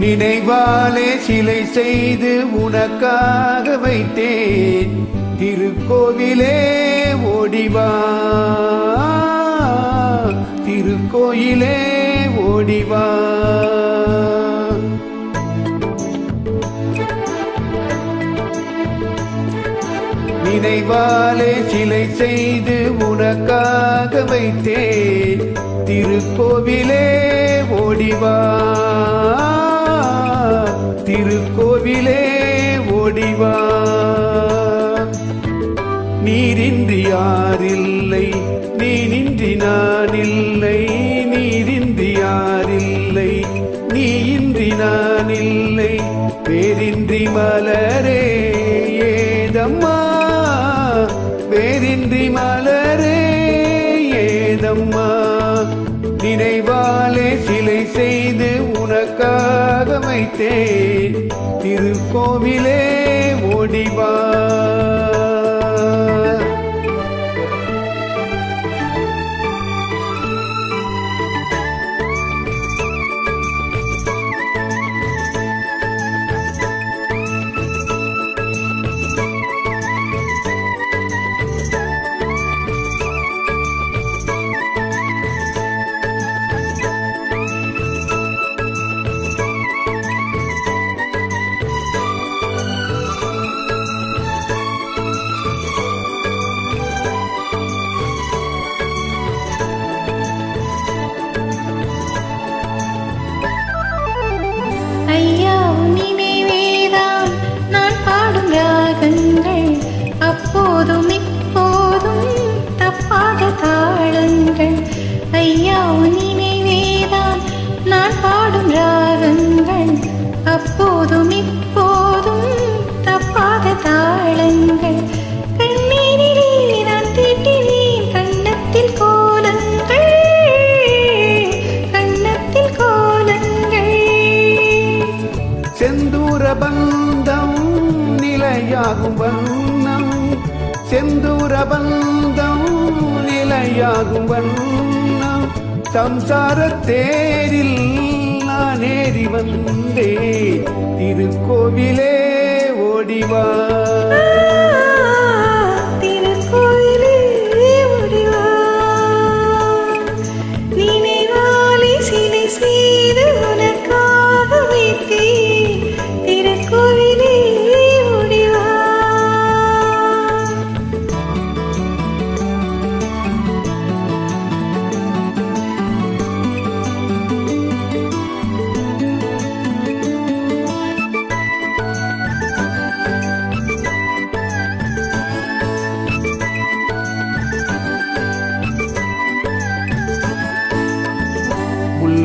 நினைவாலே சிலை செய்து உனக்காக வைத்தேன். திருக்கோவிலே ஓடிவா திருக்கோயிலே ஓடிவா நினைவாலே சிலை செய்து உனக்காக வைத்தேன் திருக்கோவிலே ஓடிவா திருக்கோவிலே ஓடிவா நீரின்றி யாரில்லை நீனின்றி நான் இல்லை நீரின்றி யாரில்லை நீயின்றி நான் இல்லை பேரின்றி மலரே. பேரின்றி மலரே ஏதம்மா? நினைவாலே சிலை செய்து உனக்காக வைத்தே. திருக்கோவிலே ஓடிவா செந்தூர நிலையாகும் வண்ணம். செந்தூர பந்தம் நிலையாகும் வண்ணம். சம்சார தேரில் நான் ஏறி வந்தே. திருக்கோவிலே ஓடிவார்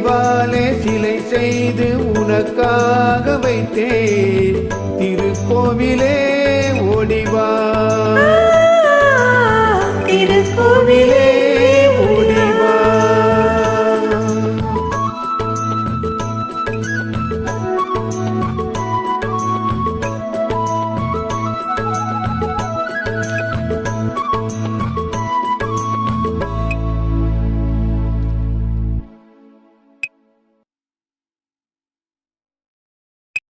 நினைவாலே சிலை செய்து உனக்காக வைத்தேன். திருக்கோவிலே ஓடிவா